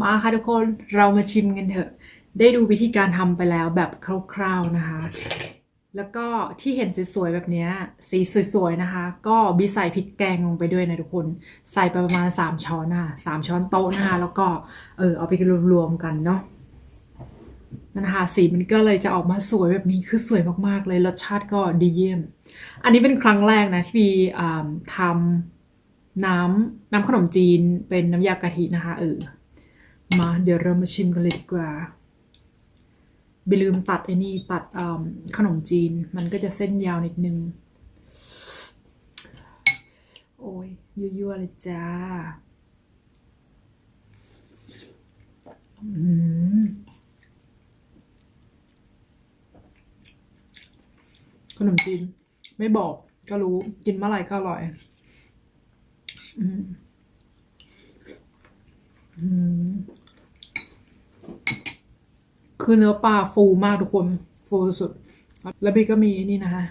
มาค่ะทุกคนเรามาชิมกันเถอะ ได้ดูวิธีการทำไปแล้วแบบคร่าวๆนะคะ แล้วก็ที่เห็นสวยๆแบบนี้สีสวยๆนะคะ ก็บีใส่พริกแกงลงไปด้วยนะทุกคน ใส่ไปประมาณ 3 ช้อนนะคะสามช้อนโต๊ะนะคะ แล้วก็เออเอาไปรวมๆกันเนาะนั่นนะคะสีมันก็เลยจะออกมาสวยแบบนี้คือสวยมากๆเลยรสชาติก็ดีเยี่ยม อันนี้เป็นครั้งแรกนะที่บีอ่ทำน้ำน้ำขนมจีนเป็นน้ำยากะทินะคะเออ มาเดี๋ยวเรามาชิมกันเลยดีกว่าไปลืมตัดไอ้นี่ตัดขนมจีน มันก็จะเส้นยาวนิดนึง โอ้ยยั่วๆเลยจ้าขนมจีน ไม่บอกก็รู้กินเมื่อไหร่ก็อร่อยอืมอืม คือเนื้อปลาฟูมากทุกคน ฟูสุด แล้วพี่ก็มีนี่นะคะ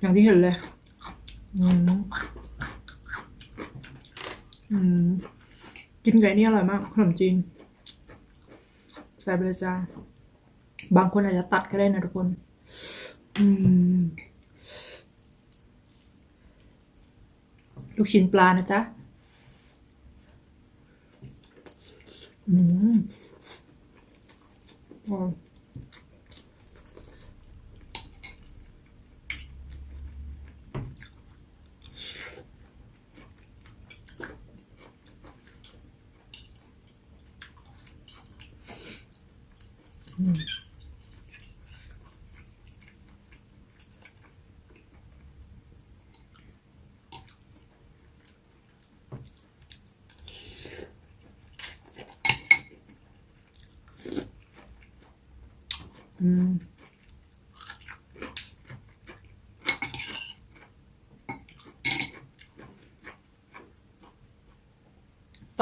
อย่างที่เห็นเลย อืม อืม กินไก่นี่อร่อยมากขนมจีนใส่ไปเลยจ้า บางคนอาจจะตัดก็ได้นะทุกคน อืม ลูกชิ้นปลานะจ๊ะ อืม อ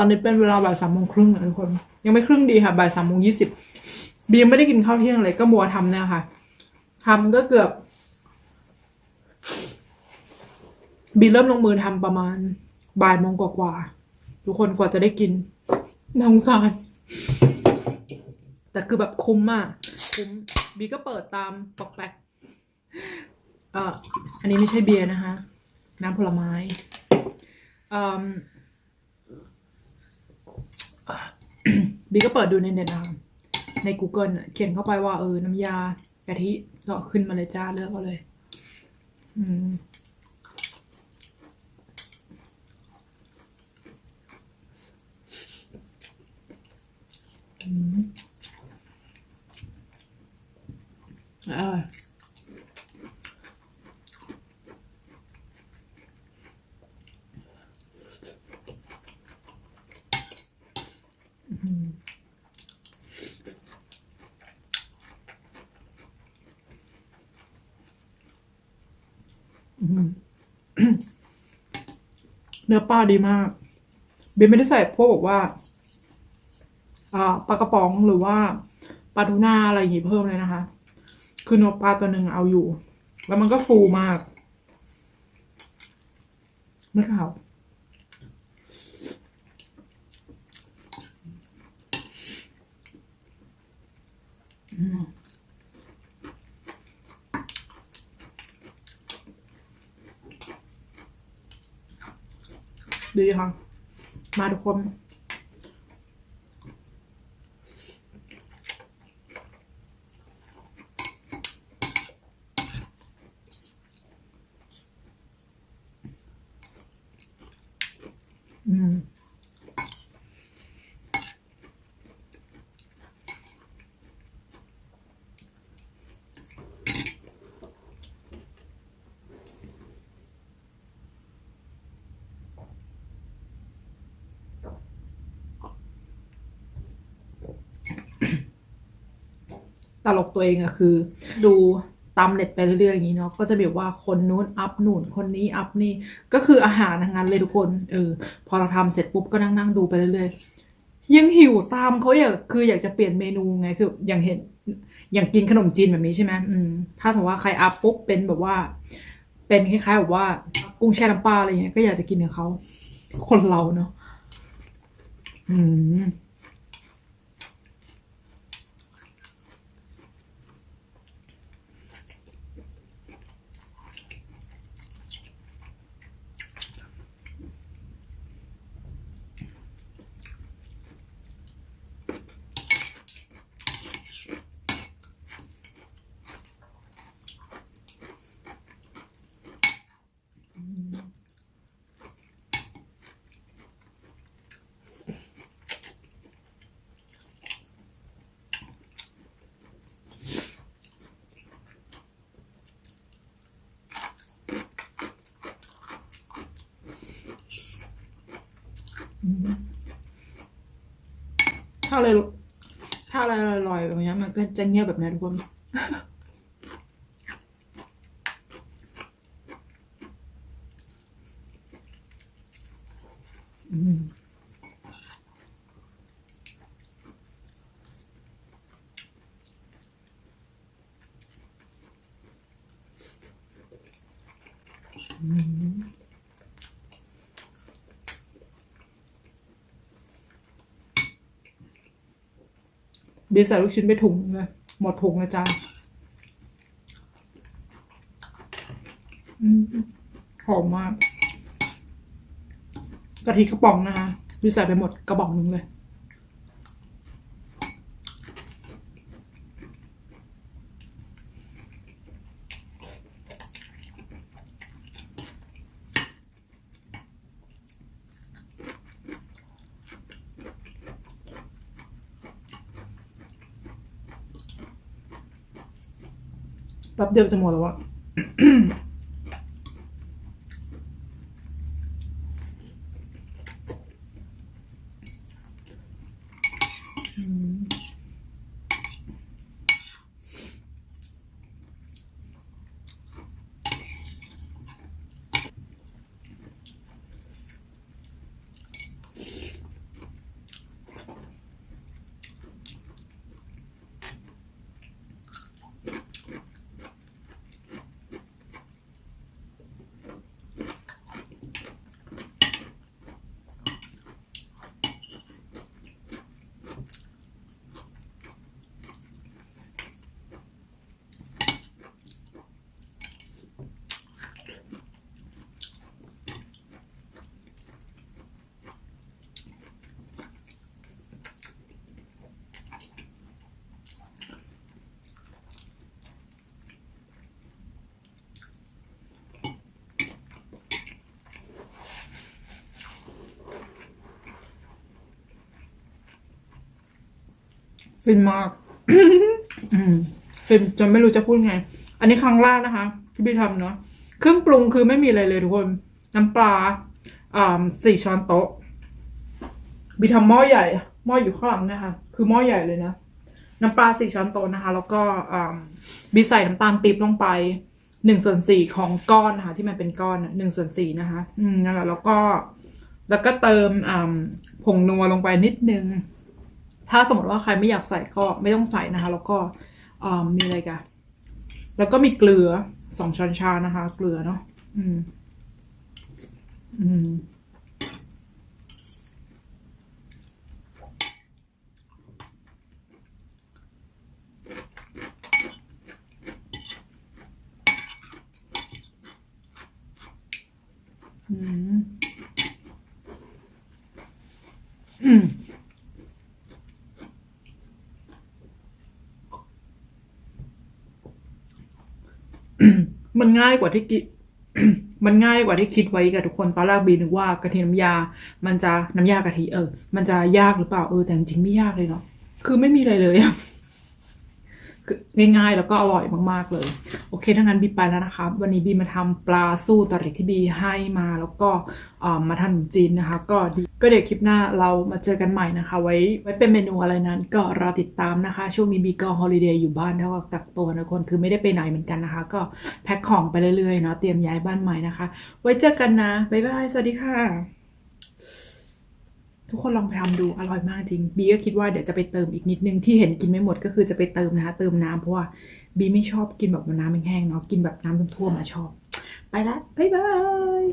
ตอนนี้เป็นเวลาบ่ายสามโมงครึ่งนะทุกคน ยังไม่ครึ่งดีค่ะบ่ายสามโมงยี่สิบบียไม่ได้กินข้าวเที่ยงเลยก็มัวทำเนี่ยค่ะทำก็เกือบ บีเริ่มลงมือทำประมาณบ่ายโมงกว่าๆทุกคนกว่าจะได้กินน่าสงสารแต่คือแบบคุ้มมากคุ้มบีก็เปิดตามปอกแปกเอ่ออันนี้ไม่ใช่เบียร์นะคะ น้ำผลไม้อ่อ บีก็เปิดดูในเน็ตนะคะใน Google น่ะเขียนเข้าไปว่าเออ น้ำยากะทิก็ขึ้นมาเลยจ้าเลือกเอาเลย อืมอืมอร่อย เนื้อปลาดีมากเบนไม่ได้ใส่พวกบอกว่าปลากระป๋องหรือว่าปลาทูน่าอะไรอย่างงี้เพิ่มเลยนะคะ คือเนื้อปลาตัวหนึ่งเอาอยู่ แล้วมันก็ฟูมากไม่ขาวอืม ดีค่ะ มาทุกคนอืม ลกตัวเองอะคือ ดูตามเน็ตไปเรื่อยๆอย่างนี้เนาะก็จะแบบว่าคนนู้นอัพนู่นคนนี้อัพนี่ก็คืออาหารทั้งนั้นเลยทุกคนเออพอเราทำเสร็จปุ๊บก็นั่งนั่งดูไปเรื่อยๆยังหิวตามเขาอยากคืออยากจะเปลี่ยนเมนูไงคืออย่างเห็นอย่างกินขนมจีนแบบนี้ใช่ไหมอืมถ้าสมมติว่าใครอัพปุ๊บเป็นแบบว่า เป็นคล้ายๆแบบว่ากุ้งแช่น้ำปลาอะไรเงี้ยก็อยากจะกินกับเขาคนเราเนาะอืม ถ้าอะไรถ้าอะไรลอยๆแบบนี้มันก็จะเงียบแบบนี้ทุกคน บียร์ใส่ลูกชิ้นไปถุงเลย หมดถุงนะจ๊าหอมมากกะทิกระป๋องนะคะเบียร์ใส่ไปหมดกระป๋องนึงเลย แป๊บเดียวจะหมดแล้วอะ อืม ฟินมากอืมฟินจนไม่รู้จะพูดไง อันนี้ครั้งแรกนะคะ ที่พี่ทำเนาะเครื่องปรุงคือไม่มีอะไรเลยทุกคน น้ำปลาอ่าสี่ช้อนโต๊ะบีทำหม้อใหญ่หม้ออยู่ข้างหลังนะคะ คือหม้อใหญ่เลยนะน้ำปลาสี่ช้อนโต๊ะนะคะ แล้วก็อ่าบีใส่น้ำตาลปี๊บลงไปหนึ่งส่วนสี่ของก้อนนะคะที่มันเป็นก้อนหนึ่งส่วนสี่นะคะ อืมนั่นแหละแล้วก็ แล้วก็เติมอ่าผงนัวลงไปนิดนึง ถ้าสมมติว่าใครไม่อยากใส่ก็ไม่ต้องใส่นะคะ แล้วก็มีอะไรกันแล้วก็มีเกลือสองช้อนชานะคะ เกลือเนาะอืมอืม อืม อืม มันง่ายกว่าที่คิมันง่ายกว่าที่คิดไว้กับทุกคนตอนแรกบีนึกว่ากะทิน้ำยา มันจะน้ำยากะทิเออ มันจะยากหรือเปล่าเออแต่จริงไม่ยากเลยเนาะคือไม่มีอะไรเลยคือง่ายๆ แล้วก็อร่อยมากๆเลย โอเคถ้างั้นบีไปแล้วนะคะ วันนี้บีมาทำปลาสู้ตริกที่บีให้มา แล้วก็ออมาทำขนจีนนะคะ ก็ดี ก็เดี๋ยวคลิปหน้าเรามาเจอกันใหม่นะคะ ไว้ไว้เป็นเมนูอะไรนั้น ก็รอติดตามนะคะ ช่วงนี้บีก็ฮอลิเดย์อยู่บ้านเท่ากับกักตัวนะคนคือไม่ได้ไปไหนเหมือนกันนะคะ ก็แพ็คของไปเรื่อยๆเนาะเตรียมย้ายบ้านใหม่นะคะ ไว้เจอกันนะบ๊ายบายสวัสดีค่ะ ทุกคนลองไปทำดูอร่อยมากจริงบีก็คิดว่าเดี๋ยวจะไปเติมอีกนิดนึงที่เห็นกินไม่หมดก็คือจะไปเติมนะคะ เติมน้ำเพราะว่าบีไม่ชอบกินแบบน้ำแห้งๆเนาะกินแบบน้ำท่วมๆมาชอบ ไปละบ๊ายบาย